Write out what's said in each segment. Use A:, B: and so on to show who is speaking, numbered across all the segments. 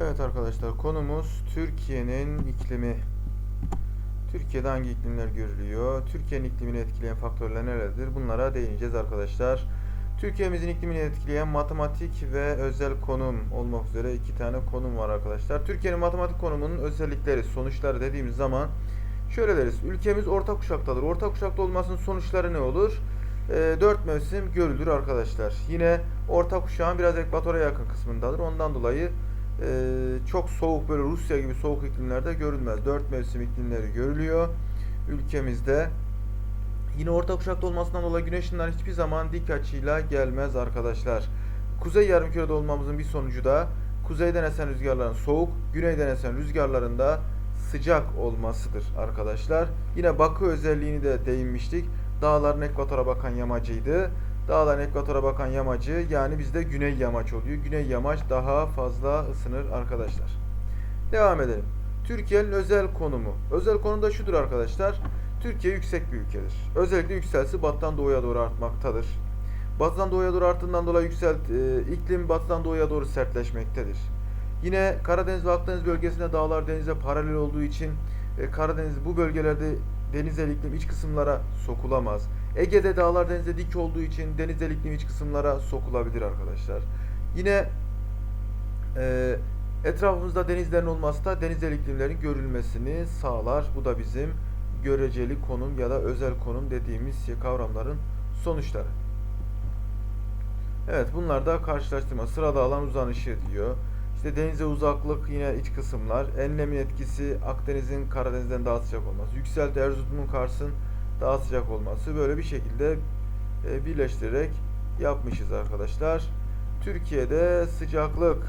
A: Evet arkadaşlar konumuz Türkiye'nin iklimi. Türkiye'de hangi iklimler görülüyor? Türkiye'nin iklimini etkileyen faktörler nelerdir? Bunlara değineceğiz arkadaşlar. Türkiye'mizin iklimini etkileyen matematik ve özel konum olmak üzere iki tane konum var arkadaşlar. Türkiye'nin matematik konumunun özellikleri, sonuçları dediğimiz zaman şöyle deriz. Ülkemiz orta kuşaktadır. Orta kuşakta olmasının sonuçları ne olur? E, 4 mevsim görülür arkadaşlar. Yine orta kuşağın biraz ekvatora yakın kısmındadır. Ondan dolayı çok soğuk böyle Rusya gibi soğuk iklimlerde görülmez. 4 mevsim iklimleri görülüyor ülkemizde. Yine orta kuşakta olmasından dolayı güneş hiçbir zaman dik açıyla gelmez arkadaşlar. Kuzey yarımkürede olmamızın bir sonucu da kuzeyden esen rüzgarların soğuk, güneyden esen rüzgarların da sıcak olmasıdır arkadaşlar. Yine bakı özelliğini de değinmiştik. Dağların ekvatora bakan yamacıydı. Dağların ekvatora bakan yamacı yani bizde güney yamaç oluyor. Güney yamaç daha fazla ısınır arkadaşlar. Devam edelim. Türkiye'nin özel konumu. Özel konum da şudur arkadaşlar. Türkiye yüksek bir ülkedir. Özellikle yükselsi batıdan doğuya doğru artmaktadır. Batıdan doğuya doğru arttığından dolayı yükselt, e, iklim batıdan doğuya doğru sertleşmektedir. Yine Karadeniz ve Akdeniz bölgesinde dağlar denize paralel olduğu için e, Karadeniz bu bölgelerde denizel iklim iç kısımlara sokulamaz. Ege'de dağlar denize dik olduğu için denizel iklim iç kısımlara sokulabilir arkadaşlar. Yine e, etrafımızda denizlerin olması da denizel iklimlerin görülmesini sağlar. Bu da bizim göreceli konum ya da özel konum dediğimiz kavramların sonuçları. Evet bunlar da karşılaştırma. Sırada alan uzanışı diyor. İşte denize uzaklık yine iç kısımlar. Enlemin etkisi Akdeniz'in Karadeniz'den daha sıcak olması. Yükselti Erzurum'un Kars'ın daha sıcak olması. Böyle bir şekilde e, birleştirerek yapmışız arkadaşlar. Türkiye'de sıcaklık.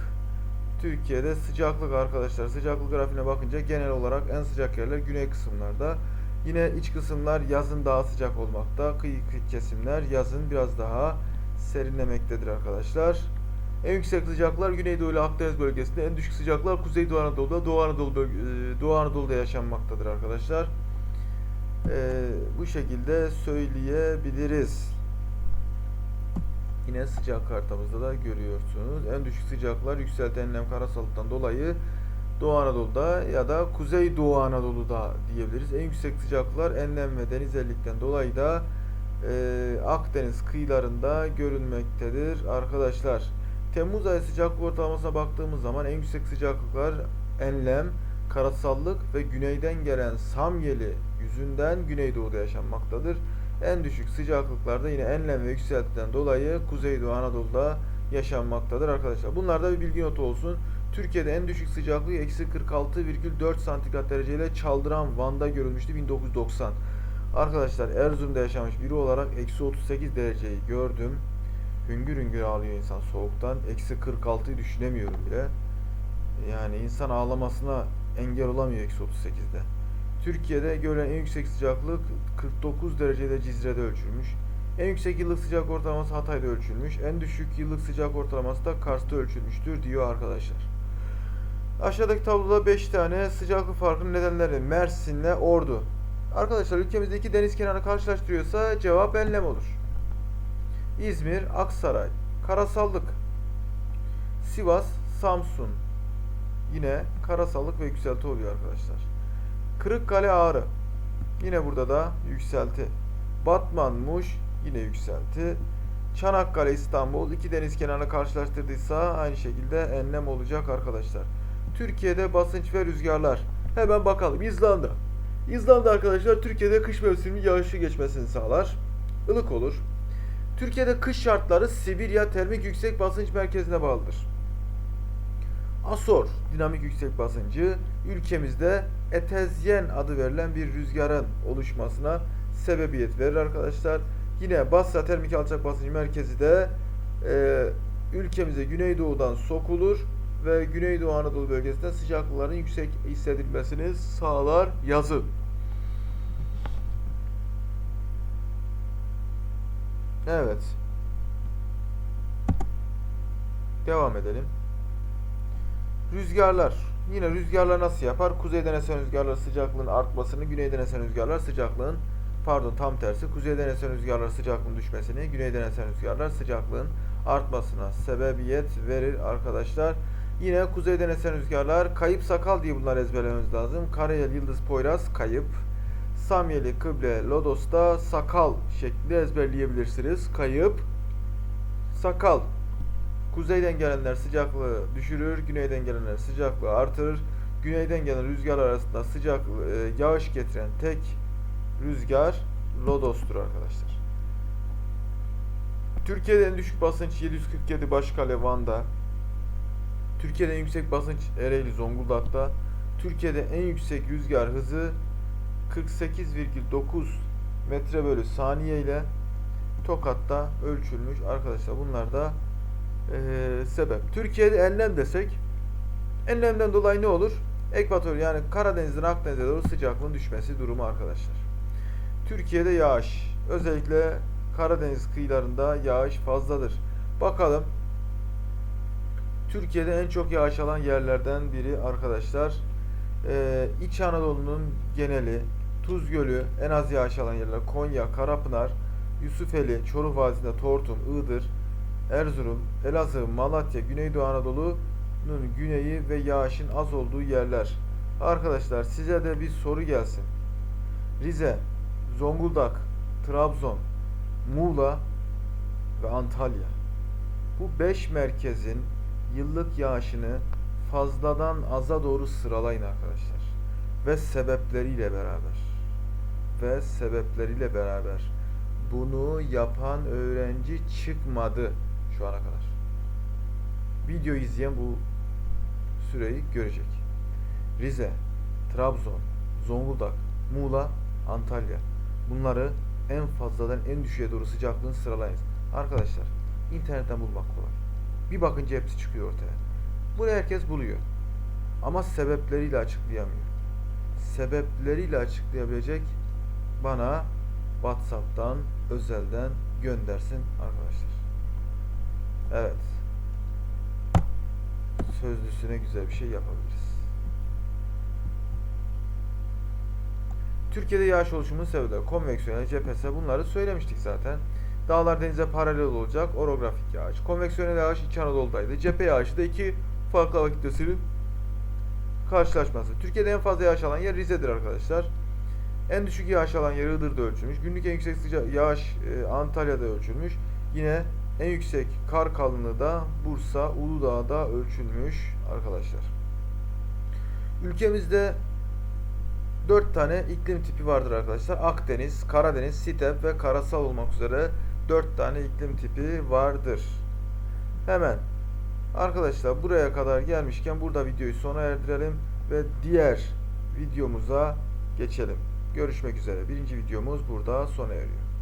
A: Türkiye'de sıcaklık arkadaşlar. Sıcaklık grafiğine bakınca genel olarak en sıcak yerler güney kısımlarda. Yine iç kısımlar yazın daha sıcak olmakta. Kıyı kesimler yazın biraz daha serinlemektedir arkadaşlar. En yüksek sıcaklar Güneydoğu ile Akdeniz bölgesinde, en düşük sıcaklar Kuzeydoğu Anadolu'da, Doğu Anadolu e, Doğu Anadolu'da yaşanmaktadır arkadaşlar. Ee, bu şekilde söyleyebiliriz. Yine sıcak kartamızda da görüyorsunuz. En düşük sıcaklar yükselten enlem karasalıktan dolayı Doğu Anadolu'da ya da Kuzey Doğu Anadolu'da diyebiliriz. En yüksek sıcaklar enlem ve denizellikten dolayı da e, Akdeniz kıyılarında görülmektedir arkadaşlar. Temmuz ayı sıcaklık ortalamasına baktığımız zaman en yüksek sıcaklıklar enlem, karasallık ve güneyden gelen Samyeli yüzünden Güneydoğu'da yaşanmaktadır. En düşük sıcaklıklarda yine enlem ve yükseltiden dolayı Kuzeydoğu Anadolu'da yaşanmaktadır arkadaşlar. Bunlarda bir bilgi notu olsun. Türkiye'de en düşük sıcaklığı eksi 46,4 santigrat dereceyle Çaldıran Van'da görülmüştü 1990. Arkadaşlar Erzurum'da yaşamış biri olarak eksi 38 dereceyi gördüm. Hüngür hüngür ağlıyor insan soğuktan. Eksi 46'yı düşünemiyorum bile. Yani insan ağlamasına engel olamıyor eksi 38'de. Türkiye'de görülen en yüksek sıcaklık 49 derecede Cizre'de ölçülmüş. En yüksek yıllık sıcak ortalaması Hatay'da ölçülmüş. En düşük yıllık sıcak ortalaması da Kars'ta ölçülmüştür diyor arkadaşlar. Aşağıdaki tabloda 5 tane sıcaklık farkının nedenleri Mersin'le Ordu. Arkadaşlar ülkemizde iki deniz kenarı karşılaştırıyorsa cevap enlem olur. İzmir, Aksaray, Karasallık, Sivas, Samsun. Yine karasallık ve yükselti oluyor arkadaşlar. Kırıkkale, Ağrı. Yine burada da yükselti. Batman, Muş yine yükselti. Çanakkale, İstanbul iki deniz kenarını karşılaştırdıysa aynı şekilde enlem olacak arkadaşlar. Türkiye'de basınç ve rüzgarlar. Hemen bakalım. İzlanda. İzlanda arkadaşlar Türkiye'de kış mevsimi yağışlı geçmesini sağlar. Ilık olur. Türkiye'de kış şartları Sibirya termik yüksek basınç merkezine bağlıdır. Asor dinamik yüksek basıncı ülkemizde etezyen adı verilen bir rüzgarın oluşmasına sebebiyet verir arkadaşlar. Yine Basra termik alçak basınç merkezi de e, ülkemize güneydoğudan sokulur ve Güneydoğu Anadolu bölgesinde sıcaklıkların yüksek hissedilmesini sağlar yazın. Evet. Devam edelim. Rüzgarlar. Yine rüzgarlar nasıl yapar? Kuzeyden esen rüzgarlar sıcaklığın artmasını, güneyden esen rüzgarlar sıcaklığın pardon tam tersi. Kuzeyden esen rüzgarlar sıcaklığın düşmesini, güneyden esen rüzgarlar sıcaklığın artmasına sebebiyet verir arkadaşlar. Yine kuzeyden esen rüzgarlar. Kayıp sakal diye bunları ezberlememiz lazım. Karayel, Yıldız, Poyraz, kayıp. Samyeli, Kıble, Lodos'ta sakal şeklinde ezberleyebilirsiniz. Kayıp, sakal. Kuzeyden gelenler sıcaklığı düşürür, güneyden gelenler sıcaklığı artırır. Güneyden gelen rüzgarlar arasında sıcak e, yağış getiren tek rüzgar Lodos'tur arkadaşlar. Türkiye'de en düşük basınç 747 Başkale Van'da. Türkiye'de en yüksek basınç Ereğli Zonguldak'ta. Türkiye'de en yüksek rüzgar hızı 48,9 metre bölü saniye ile Tokat'ta ölçülmüş. Arkadaşlar bunlar da eee, sebep. Türkiye'de enlem desek enlemden dolayı ne olur? Ekvator yani Karadeniz'den Akdeniz'e doğru sıcaklığın düşmesi durumu arkadaşlar. Türkiye'de yağış. Özellikle Karadeniz kıyılarında yağış fazladır. Bakalım. Türkiye'de en çok yağış alan yerlerden biri arkadaşlar. Ee, İç Anadolu'nun geneli, Tuz Gölü en az yağış alan yerler. Konya, Karapınar, Yusufeli, Çoruh Vadisi'nde Tortum, Iğdır, Erzurum, Elazığ, Malatya, Güneydoğu Anadolu'nun güneyi ve yağışın az olduğu yerler. Arkadaşlar size de bir soru gelsin. Rize, Zonguldak, Trabzon, Muğla ve Antalya. Bu 5 merkezin yıllık yağışını fazladan aza doğru sıralayın arkadaşlar. Ve sebepleriyle beraber. Ve sebepleriyle beraber. Bunu yapan öğrenci çıkmadı şu ana kadar. Video izleyen bu süreyi görecek. Rize, Trabzon, Zonguldak, Muğla, Antalya. Bunları en fazladan en düşüğe doğru sıcaklığını sıralayın. Arkadaşlar internetten bulmak kolay. Bir bakınca hepsi çıkıyor ortaya. Bunu herkes buluyor. Ama sebepleriyle açıklayamıyor. Sebepleriyle açıklayabilecek bana WhatsApp'tan özelden göndersin arkadaşlar. Evet. Sözlüsüne güzel bir şey yapabiliriz. Türkiye'de yağış oluşumunun sebepleri konveksiyonel, cephesel bunları söylemiştik zaten. Dağlar denize paralel olacak orografik yağış. Konveksiyonel yağış İç Anadolu'daydı. Cephe yağışı da iki farklı hava kitlesinin karşılaşması. Türkiye'de en fazla yağış alan yer Rize'dir arkadaşlar. En düşük yağış alan yer Iğdır'da ölçülmüş. Günlük en yüksek sıcak yağış e, Antalya'da ölçülmüş. Yine en yüksek kar kalınlığı da Bursa, Uludağ'da ölçülmüş arkadaşlar. Ülkemizde 4 tane iklim tipi vardır arkadaşlar. Akdeniz, Karadeniz, Step ve karasal olmak üzere 4 tane iklim tipi vardır. Hemen arkadaşlar buraya kadar gelmişken burada videoyu sona erdirelim ve diğer videomuza geçelim. Görüşmek üzere. Birinci videomuz burada sona eriyor.